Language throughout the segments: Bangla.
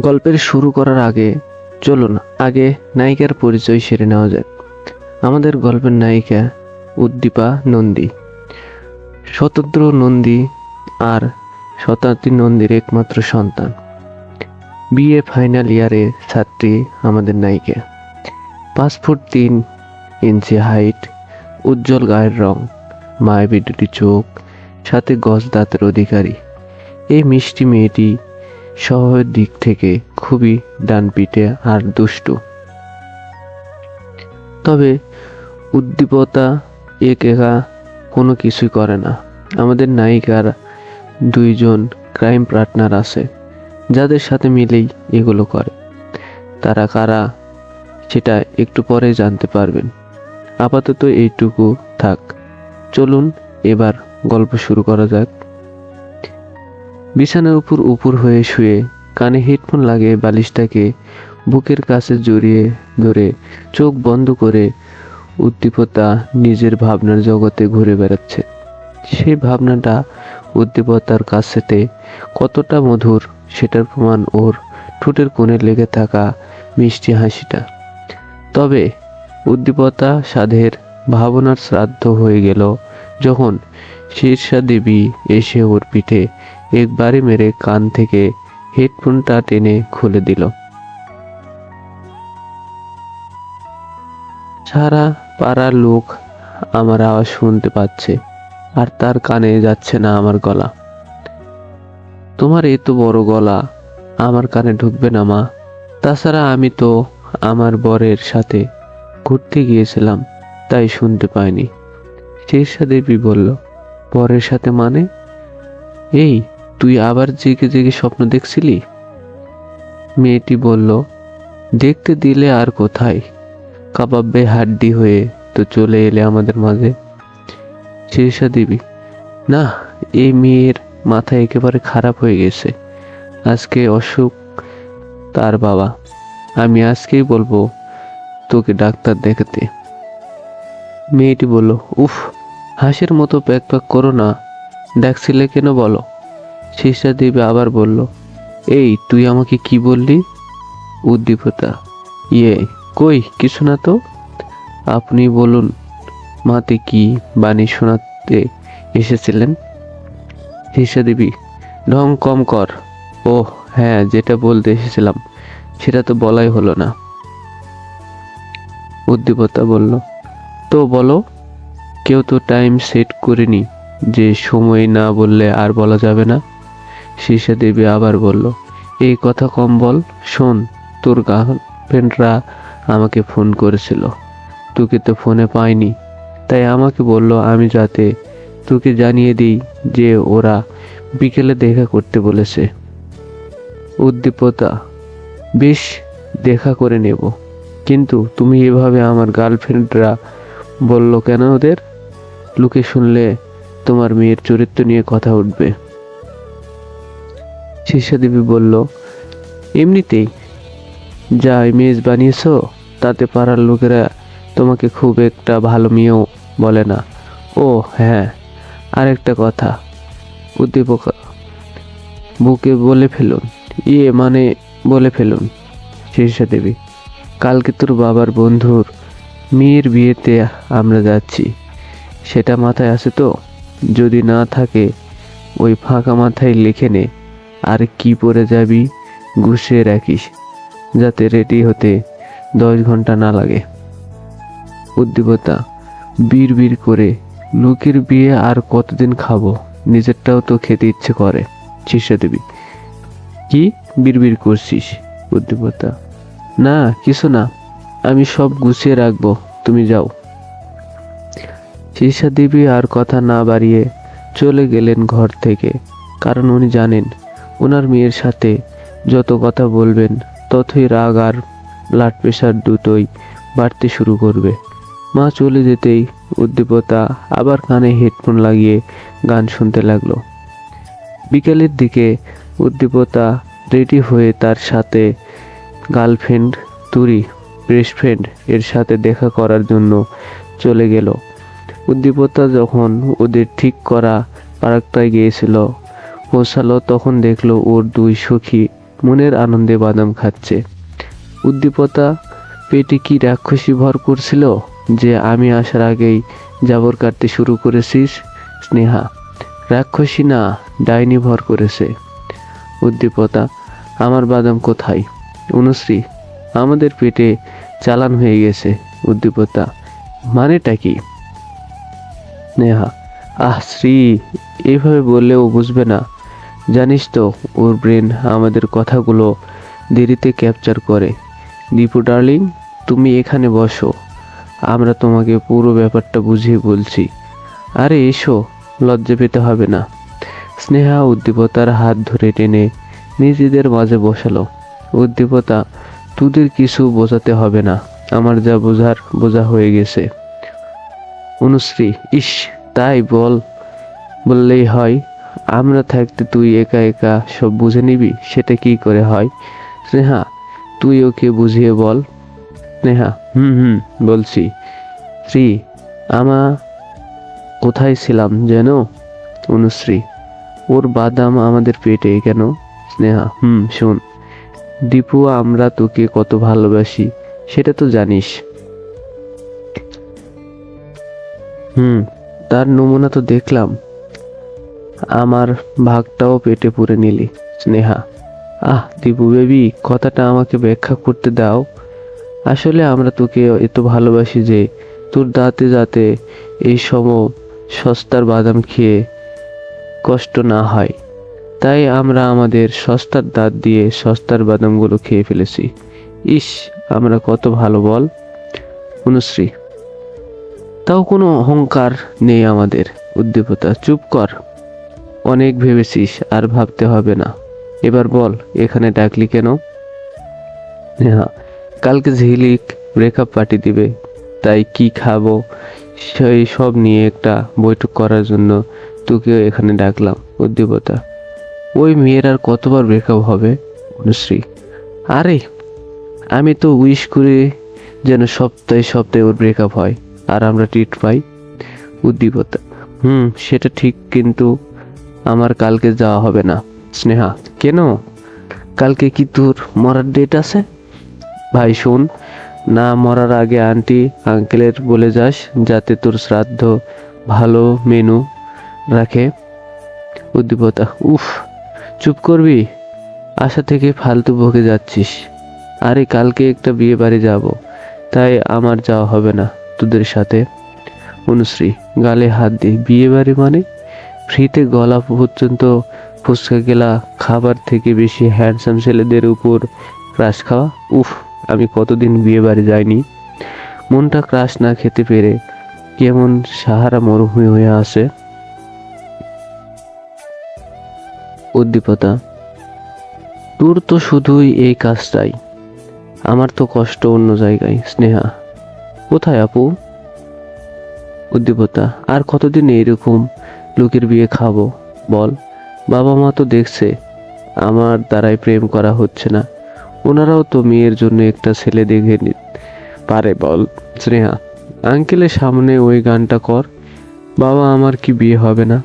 গল্পের শুরু করার আগে চলুন আগে নায়িকার পরিচয় সেরে নেওয়া যাক। আমাদের গল্পের নায়িকা উদ্দীপা নন্দী। শতদ্র নন্দী আর শতাব্দী নন্দীর একমাত্র সন্তান। বিএ ফাইনাল ইয়ারের ছাত্রী আমাদের নায়িকা। পাঁচ ফুট তিন ইঞ্চি হাইট, উজ্জ্বল গায়ের রং, মায়াবী দুটি চোখ, সাথে গজ দাঁতের অধিকারী। এই মিষ্টি মেয়েটি স্বভাবের দিক থেকে খুবই ডানপিটে আর দুষ্টু। তবে উদ্দীপতা এক একা কোনো কিছুই করে না। আমাদের নায়িকার দুইজন ক্রাইম পার্টনার আছে, যাদের সাথে মিলেই এগুলো করে। তারা কারা, সেটা একটু পরে জানতে পারবেন। আপাতত এইটুকু থাক। চলুন এবার গল্প শুরু করা যাক। বিছানার উপর উপর হয়ে শুয়ে কানে হেডফোন লাগিয়ে বালিশটাকে বুকের কাছে জড়িয়ে ধরে চোখ বন্ধ করে উদ্দীপতা নিজের ভাবনার জগতে ঘুরে বেড়াচ্ছে। সেই ভাবনাটা উদ্দীপতার কাছেতে কতটা মধুর, সেটার প্রমাণ ওর ঠোঁটের কোণে লেগে থাকা মিষ্টি হাসিটা। তবে উদ্দীপতা সাধের ভাবনার শ্রাদ্ধ হয়ে গেল যখন শীর্ষা দেবী এসে ওর পিঠে একবারে মেরে কান থেকে হেডফোনটা টেনে খুলে দিল। সারা পাড়ার লোক আমার আওয়াজ শুনতে পাচ্ছে আর তার কানে যাচ্ছে না আমার গলা। তোমার এত বড় গলা, আমার কানে ঢুকবে না মা। তাছাড়া আমি তো আমার বরের সাথে ঘুরতে গিয়েছিলাম, তাই শুনতে পাইনি। শীর্ষা দেবী বলল, বরের সাথে মানে? এই তুই আবার জেগে জেগে স্বপ্ন দেখছিলি? মেয়েটি বলল, দেখতে দিলে আর কোথায়? কাবাব্বে হাড্ডি হয়ে তো চলে এলে আমাদের মাঝে। শীর্ষা দেবী, না, এই মেয়ের মাথা একেবারে খারাপ হয়ে গেছে। আজকে অসুখ তার বাবা। আমি আজকেই বলব তোকে ডাক্তার দেখাতে। মেয়েটি বলল, উফ, হাসির মতো প্যাক প্যাক করো না। ডাকছিলে কেন বলো? শীর্ষা দেবী আবার বলল, এই, তুই আমাকে কি বললি? উদ্দীপতা ইয়ে কই, কিছু না তো? আপনি বলুন, মাতে কি বাণী শোনাতে এসেছিলেন? শীর্ষা দেবী, ঢং কম কর। ও হ্যাঁ যেটা বলতে এসেছিলাম, সেটা তো বলাই হলো না। উদ্দীপতা বলল, তো বলো, কেউ তো টাইম সেট করেনি যে সময় না বললে আর বলা যাবে না? শীর্ষা দেবী আবার বলল, এই কথা কম বল, শোন, তোর গার্লফ্রেন্ডরা আমাকে ফোন করেছিল। তোকে তো ফোনে পাইনি। তাই আমাকে বলল, আমি যাতে তোকে জানিয়ে দিই যে ওরা বিকেলে দেখা করতে বলেছে। উদ্দীপতা, বেশ, দেখা করে নেব। কিন্তু তুমি এভাবে আমার গার্লফ্রেন্ডরা বলল কেন ওদের? লোকে শুনলে তোমার মেয়ের চরিত্র নিয়ে কথা উঠবে। দেবী বলল, এমনিতেই যা ইমেজ বানিয়েছ, তাতে পাড়ার লোকেরা তোমাকে খুব একটা ভালো মেয়েও বলে না। ও হ্যাঁ আরেকটা কথা। উদ্দীপক বুকে বলে ফেলুন। ইয়ে মানে বলে ফেলুন শীর্ষা দেবী, কালকে তোর বাবার বন্ধুর মেয়ের বিয়েতে আমরা যাচ্ছি। সেটা মাথায় আছে তো? যদি না থাকে, ওই ফাঁকা মাথায় লিখে নে। আর কি পরে যাবি? গুছিয়ে রাখিস, যাতে রেডি হতে দশ ঘণ্টা না লাগে। উদ্দীপতা বীর বীর করে, লোকের বিয়ে আর কতদিন খাব? নিজেরটাও তো খেতে ইচ্ছে করে। শীর্ষা দেবী, কি বিড়বিড় করছিস? উদ্দীপতা না, কিছু না, আমি সব গুছিয়ে রাখব, তুমি যাও। শীর্ষা দেবী আর কথা না বাড়িয়ে চলে গেলেন ঘর থেকে, কারণ উনি জানেন ওনার মেয়ের সাথে যত কথা বলবেন, ততই রাগ আর ব্লাড প্রেশার দুটোই বাড়তে শুরু করবে। মা চলে যেতেই উদ্দীপতা আবার কানে হেডফোন লাগিয়ে গান শুনতে লাগল। বিকেলের দিকে উদ্দীপতা রেডি হয়ে তার সাথে গার্লফ্রেন্ড তুরি, বেস্ট ফ্রেন্ড এর সাথে দেখা করার জন্য চলে গেল। উদ্দীপতা যখন ওদের ঠিক করা পার্কটায় গিয়েছিল পৌঁছালো, তখন দেখল ওর দুই সখী মনের আনন্দে বাদাম খাচ্ছে। উদ্দীপতা, পেটে কি রাক্ষসী ভর করছিল যে আমি আসার আগেই জাবর কাটতে শুরু করেছিস, স্নেহা? রাক্ষসী না, ডাইনি ভর করেছে। উদ্দীপতা, আমার বাদাম কোথায়? অনুশ্রী, আমাদের পেটে চালান হয়ে গেছে। উদ্দীপতা, মানেটা কি? নেহা আহ শ্রী এইভাবে বললেও বুঝবে না। জানিস তো, ওর ব্রেন আমাদের কথাগুলো দেরিতে ক্যাপচার করে। দীপু ডার্লিং তুমি এখানে বসো। আমরা তোমাকে পুরো ব্যাপারটা বুঝিয়ে বলছি। আরে এসো, লজ্জা পেতে হবে না। স্নেহা উদ্দীপতার হাত ধরে টেনে নিজেদের মাঝে বসালো। উদ্দীপতা, তোদের কিছু বোঝাতে হবে না। আমার যা বোঝার, বোঝা হয়ে গেছে। অনুশ্রী, ইস, তাই বল, বললেই হয়। আমরা থাকতে তুই একা একা সব বুঝে নিবি, সেটা কি করে হয়? স্নেহা, তুই ওকে বুঝিয়ে বল। স্নেহা, হুম হুম, বলছি। শ্রী আমা, কোথায় ছিলাম যেন? অনুশ্রী, ওর বাদাম আমাদের পেটে কেন? স্নেহা, হুম, শোন। দীপু, আমরা তোকে কত ভালোবাসি, সেটা তো জানিস। হুম, তার নমুনা তো দেখলাম। আমার ভাগটাও পেটে পুরে নিলি, স্নেহা। আহ দীপু বেবি, কথাটা আমাকে ব্যাখ্যা করতে দাও। আসলে আমরা তোকে এত ভালোবাসি যে তোর দাঁতে যাতে এই সম সস্তার বাদাম খেয়ে কষ্ট না হয়। তাই আমরা আমাদের সস্তার দাঁত দিয়ে সস্তার বাদামগুলো খেয়ে ফেলেছি। ইস, আমরা কত ভালো, বল। অনুশ্রী। তাও কোনো অহংকার নেই আমাদের, উদ্দীপতা। চুপ কর। অনেক ভেবেছিস আর ভাবতে হবে না। এবার বল, এখানে ডাকলি কেন? হ্যাঁ কালকে ঝিলিক ব্রেকআপ পার্টি দিবে, তাই কি খাব? সেই সব নিয়ে একটা বৈঠক করার জন্য তোকেও এখানে ডাকলাম, উদ্দীপতা। ওই মেয়ের আর কতবার ব্রেকআপ হবে? অনুশ্রী। আরে, আমি তো উইশ করে যেন সপ্তাহে সপ্তাহে ওর ব্রেকআপ হয়, আর আমরা ট্রিট পাই, উদ্দীপতা। হুম, সেটা ঠিক, কিন্তু আমার কালকে যাওয়া হবে না। স্নেহা, কেন? কালকে কি তোর মরার ডেট আছে? ভাই, শোন, না মরার আগে আন্টি আঙ্কেলের বলে যাস যাতে তোর শ্রাদ্ধ ভালো মেনু রাখে। উদ্দীপতা, উফ, চুপ করবি? আশা থেকে ফালতু বকে যাচ্ছিস। আরে, কালকে একটা বিয়ে বাড়ি যাব, তাই আমার যাওয়া হবে না তোদের সাথে। অনুশ্রী, গালে হাত দিয়ে বিয়ে বাড়ি মানে? ফ্রিতে গলা পর্যন্ত ফুচকা গেলা, খাবার থেকে বেশি হ্যান্ডসাম ছেলেদের উপর ক্রাশ খাওয়া, উফ, আমি কতদিন বিয়ে বাড়ি যাইনি। মনটা ক্রাশ না খেতে পেরে কেমন সাহারা মরুভূমি হয়ে আসে উদ্দীপতা তোর তো শুধুই এই কাজটাই। আমার তো কষ্ট অন্য জায়গায়, স্নেহা। কোথায় আপু? উদ্দীপতা আর কতদিন এইরকম লোকের বিয়ে খাব, বল। বাবা মা তো দেখছে, আমার দ্বারাই প্রেম করা হচ্ছে না। ওনারাও তো মেয়ের জন্য একটা ছেলে দেখে নি পারে, বল। স্নেহা, আঙ্কেলের সামনে ওই গানটা কর। বাবা, আমার কি বিয়ে হবে না?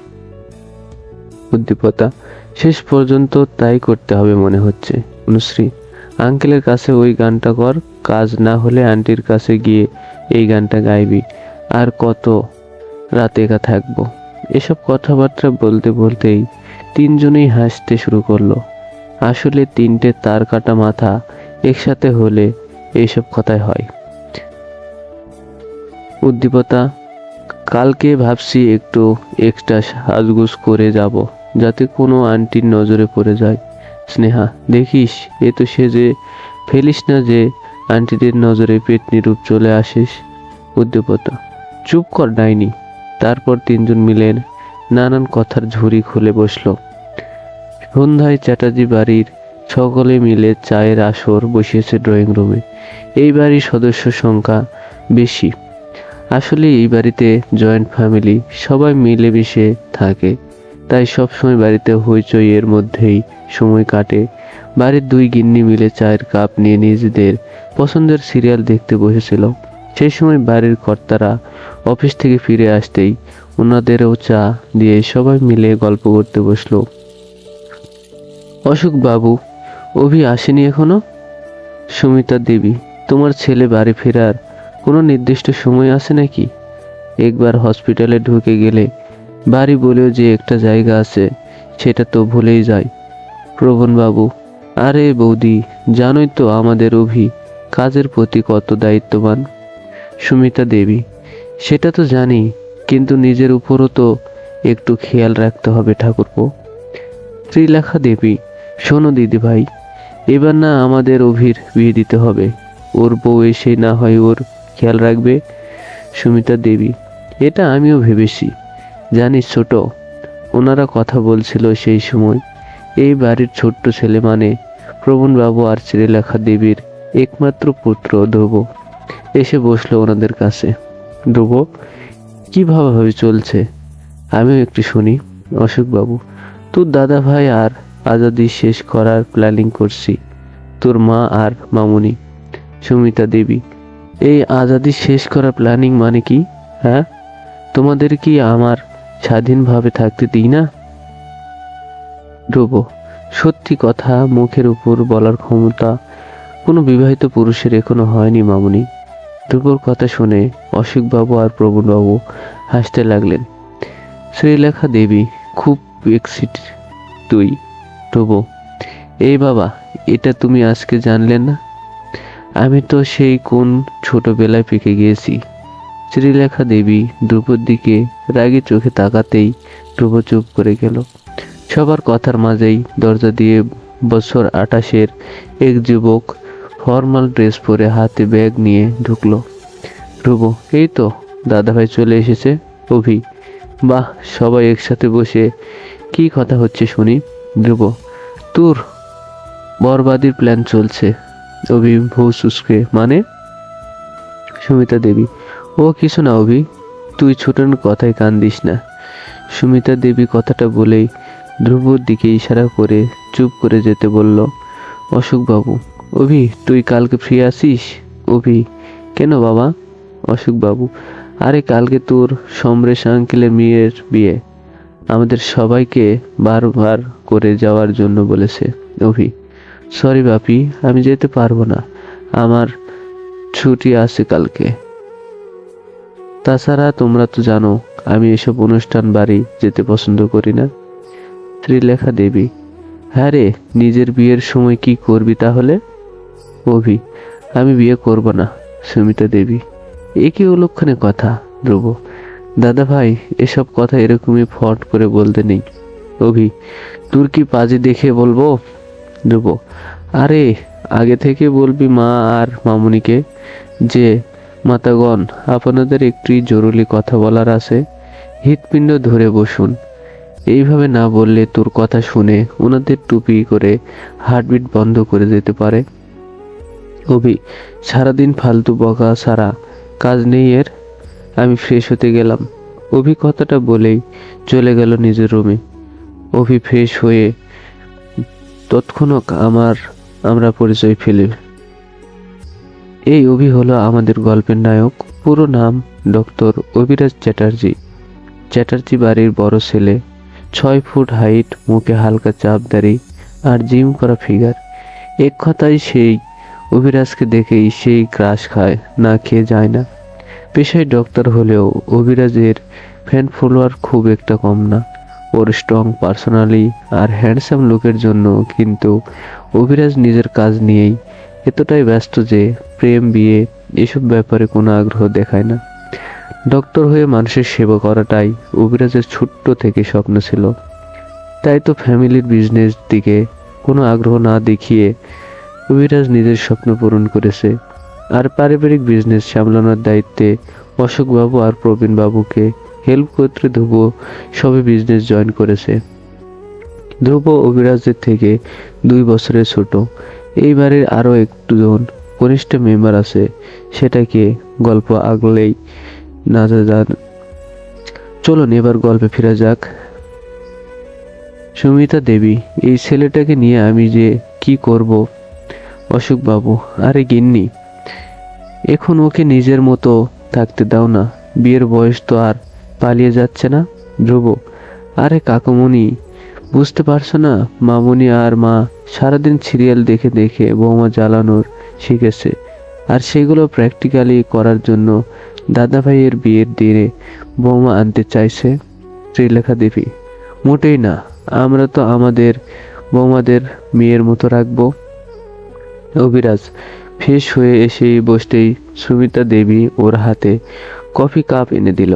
উদ্দীপতা, শেষ পর্যন্ত তাই করতে হবে মনে হচ্ছে। অনুশ্রী, আঙ্কেলের কাছে ওই গানটা কর। কাজ না হলে আন্টির কাছে গিয়ে এই গানটা গাইবি। আর কত রাতে একা থাকব। এসব কথাবার্তা বলতে বলতেই তিনজনেই হাসতে শুরু করল। আসলে তিনটে তার কাটা মাথা একসাথে হলে এইসব কথাই হয়। উদ্দীপতা, কালকে ভাবছি একটু এক্সট্রা সাজগুজ করে যাব, যাতে কোনো আন্টির নজরে পড়ে যায়। স্নেহা, দেখিস, এ তো সে যে ফেলিস না যে আন্টিদের নজরে পেটনি রূপ চলে আসিস। উদ্দীপতা, চুপ কর, ডাইনি। তারপর তিনজন মিলেন নানান কথার ঝুড়ি খুলে বসল। সন্ধ্যায় চ্যাটার্জি বাড়ির সকলে মিলে চায়ের আসর বসিয়েছে ড্রয়িং রুমে। এই বাড়ির সদস্য সংখ্যা বেশি। আসলে এই বাড়িতে জয়েন্ট ফ্যামিলি সবাই মিলেমিশে থাকে। তাই সবসময় বাড়িতে হইচই এর মধ্যেই সময় কাটে। বাড়ির দুই গিন্নি মিলে চায়ের কাপ নিয়ে নিজেদের পছন্দের সিরিয়াল দেখতে বসেছিল। সেই সময় বাড়ির কর্তারা অফিস থেকে ফিরে আসতেই ওনাদেরও চা দিয়ে সবাই মিলে গল্প করতে বসল। অশোক বাবু, অভি আসেনি এখনও? সুমিতা দেবী, তোমার ছেলে বাড়ি ফেরার কোনো নির্দিষ্ট সময় আছে নাকি? একবার হসপিটালে ঢুকে গেলে বাড়ি বলেও যে একটা জায়গা আছে, সেটা তো ভুলেই যায়। প্রবণ বাবু, আরে বৌদি, জানোই তো আমাদের অভি কাজের প্রতি কত দায়িত্ববান। সুমিতা দেবী। সেটা তো জানি, কিন্তু নিজের উপরও তো একটু খেয়াল রাখতে হবে ঠাকুরপো। শ্রীলেখা দেবী, শোনো দিদি ভাই এবার না আমাদের অভির বিয়ে দিতে হবে। ওর বউ এসে না হয় ওর খেয়াল রাখবে সুমিতা দেবী। এটা আমিও ভেবেছি। জানিস ছোট, ওনারা কথা বলছিল সেই সময়, এই বাড়ির ছোট্ট ছেলে মানে প্রবণবাবু আর শ্রীলেখা দেবীর একমাত্র পুত্র ধ্রুব এসে বসল ওনাদের কাছে। ধ্রুব, কি ভাবে চলছে? আমিও একটু শুনি, অশোকবাবু। তোর দাদা ভাই আর আজাদি শেষ করার প্ল্যানিং করছি। তোর মা আর মামুনি, সুমিতা দেবী। এই আজাদি শেষ করার প্ল্যানিং মানে কি হ্যাঁ? তোমাদের কি আমার স্বাধীনভাবে থাকতে দিই না? ধ্রুব, সত্যি কথা মুখের উপর বলার ক্ষমতা কোনো বিবাহিত পুরুষের এখনও হয়নি মামুনি। ধ্রুবর কথা শুনে অশোকবাবু আর প্রবণবাবু হাসতে লাগলেন। শ্রীলেখা দেবী খুব এক্সিট তুই ধ্রুব এই বাবা, এটা তুমি আজকে জানলে না? আমি তো সেই কোন ছোটবেলায় পেকে গিয়েছি। শ্রীলেখা দেবী ধ্রুবর দিকে রাগী চোখে তাকাতেই ধ্রুব চুপ করে গেল। সবার কথার মাঝেই দরজা দিয়ে বছর আটাশের এক যুবক ফর্মাল ড্রেস পরে হাতে ব্যাগ নিয়ে ঢুকলো। ধ্রুব এই তো, দাদাভাই চলে এসেছে, অভি। বাহ, সবাই একসাথে বসে কি কথা হচ্ছে শুনি। ধ্রুব তোর বরবাদির প্ল্যান চলছে। অভি ভৌ শুষ্কে মানে? সুমিতা দেবী, ও, কিছু না অভি, তুই ছোটন কথায় কান দিস না। সুমিতা দেবী কথাটা বলেই ধ্রুবর দিকে ইশারা করে চুপ করে যেতে বলল, অশোকবাবু অভি, তুই কালকে ফ্রি আসিস অভি, কেন বাবা? অশোকবাবু আরে কালকে তোর সমরেশ আঙ্কেলের মেয়ের বিয়ে। আমাদের সবাইকে বারবার করে যাওয়ার জন্য বলেছে। অভি সরি বাপি, আমি যেতে পারব না। আমার ছুটি আছে কালকে। তাছাড়া তোমরা তো জানো, আমি এসব অনুষ্ঠান বাড়ি যেতে পছন্দ করি না। শ্রীলেখা দেবী হ্যাঁ রে, নিজের বিয়ের সময় কি করবি তাহলে? অভি, আমি বিয়ে করব না, সুমিতা দেবী। এ কি অলক্ষণে কথা, ধ্রুব। দাদা ভাই, এসব কথা এরকমই ফট করে বলতে নেই। অভি, তোর কি পাজি দেখে বলব? ধ্রুব, আরে, আগে থেকে বলবি মা আর মামুনিকে যে, মাতাগণ, আপনাদের একটি জরুরি কথা বলার আছে। হৃৎপিণ্ড ধরে বসুন। এইভাবে না বললে তোর কথা শুনে ওনাদের টুপি করে হার্টবিট বন্ধ করে দিতে পারে। অভি সারাদিন ফালতু বকা সারা কাজ নেই এর। আমি ফ্রেশ হতে গেলাম। অভি কথাটা বলেই চলে গেল নিজের রুমে অভি ফ্রেশ হয়ে তৎক্ষণাৎ আমার, আমরা পরিচয় ফেলি। এই অভি হলো আমাদের গল্পের নায়ক। পুরো নাম ডক্টর অভিরাজ চ্যাটার্জি। চ্যাটার্জি বাড়ির বড় ছেলে। ছয় ফুট হাইট মুখে হালকা চাপ দাড়ি আর জিম করা ফিগার এক কথায় সেই অভিরাজকে দেখেই সেই ক্রাশ খায়, না খেয়ে যায় না। পেশায় ডক্টর হলেও অভিরাজের ফ্যান ফলোয়ার খুব একটা কম না। ওর স্ট্রং পার্সোনালি আর হ্যান্ডসাম লুকের জন্য কিন্তু অভিরাজ নিজের কাজ নিয়েই এতটাই ব্যস্ত যে প্রেম, বিয়ে এসব ব্যাপারে কোনো আগ্রহ দেখায় না। ডক্টর হয়ে মানুষের সেবা করাটাই অভিরাজের ছোট্ট থেকে স্বপ্ন ছিল। তাই তো ফ্যামিলির বিজনেস দিকে কোনো আগ্রহ না দেখিয়ে অভিরাজ নিজের স্বপ্ন পূরণ করেছে আর পারিবারিক বিজনেস সামলানোর দায়িত্বে অশোকবাবু আর প্রবীণ বাবুকে হেল্প করতে ধ্রুব সবে বিজনেস জয়েন করেছে। ধ্রুব অভিরাজের থেকে দুই বছরের ছোট। এইবারের আরও একজন কনিষ্ঠ মেম্বার আছে, সেটাকে গল্প আগলেই না যান চলুন এবার গল্পে ফেরা যাক। সুমিতা দেবী, এই ছেলেটাকে নিয়ে আমি যে কি করব অশোকবাবু আরে গিন্নি, এখন ওকে নিজের মতো থাকতে দাও না। বিয়ের বয়স তো আর পালিয়ে যাচ্ছে না। ধ্রুব, আরে কাকুমণি, বুঝতে পারছ না, মামুনি আর মা সারাদিন সিরিয়াল দেখে দেখে বৌমা জ্বালানোর শিখেছে। আর সেগুলো প্র্যাকটিক্যালি করার জন্য দাদা ভাইয়ের বিয়ের দিনে বৌমা আনতে চাইছে শ্রীলেখা দেবী। মোটেই না, আমরা তো আমাদের বৌমাদের মেয়ের মতো রাখব। অভিরাজ ফ্রেশ হয়ে এসেই বসতেই সুমিতা দেবী ওর হাতে কফি কাপ এনে দিল।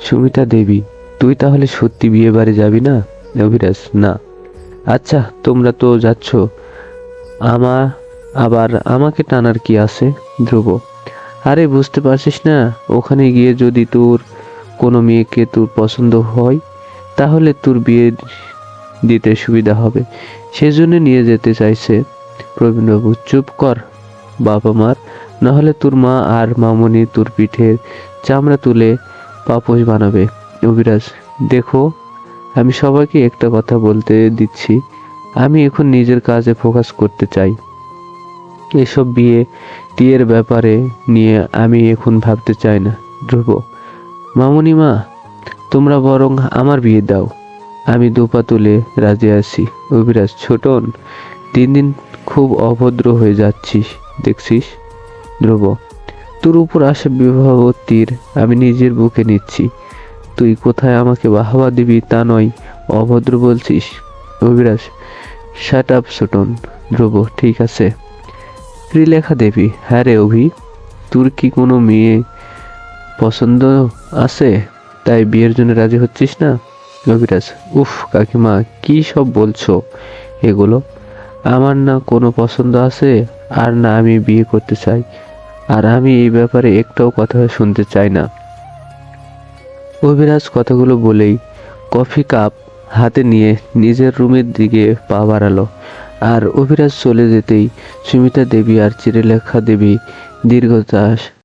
সুমিতা দেবী, তুই তাহলে সত্যি বিয়ে বাড়ি যাবি না? অভিরাজ, না। আচ্ছা তোমরা তো যাচ্ছ। আমা আবার আমাকে টানার কি আছে? ধ্রুব, আরে বুঝতে পারছিস না, ওখানে গিয়ে যদি তোর কোনো মেয়েকে তোর পছন্দ হয়, তাহলে তোর বিয়ে দিতে সুবিধা হবে। সেজন্য নিয়ে যেতে চাইছে। প্রবীণবাবু চুপ কর। বাবা মার নাহলে তোর মা আর মামনি তোর পিঠের চামড়া তুলে পাপোশ বানাবে। অভিরাজ, দেখো, আমি সবাইকে একটা কথা বলতে দিচ্ছি। আমি এখন নিজের কাজে ফোকাস করতে চাই। এসব বিয়ে টিয়ের ব্যাপারে নিয়ে আমি এখন ভাবতে চাই না, ধ্রুব। মামুনি মা, তোমরা বরং আমার বিয়ে দাও। আমি দুপা তুলে রাজি আছি। অভিরাজ, ছোটন, দিন দিন খুব অভদ্র হয়ে যাচ্ছিস, দেখছিস? ধ্রুব, তোর উপর আসা বিবাহ তীর, আমি নিজের বুকে নিচ্ছি। তুই কোথায় আমাকে বাহবা দিবি তা নয়, অভদ্র বলছিস। Abhiraj shut up Suton. ধ্রুব, ঠিক আছে। শ্রীলেখা দেবী হ্যাঁ রে অভি, তোর কি কোনো মেয়ে পছন্দ আছে? তাই বিয়ের জন্য রাজি হচ্ছিস না? অভিরাজ, উফ কাকিমা, কি সব বলছো? এগুলো আমার না কোনো পছন্দ আছে, আর না আমি বিয়ে করতে চাই। আর আমি এই ব্যাপারে একটাও কথা শুনতে চাই না। অভিরাজ কথাগুলো বলেই কফি কাপ হাতে নিয়ে নিজের রুমের দিকে পা বাড়ালো। আর অভিরাজ চলে যেতেই সুমিতা দেবী আর চিরলেখা দেবী দীর্ঘশ্বাস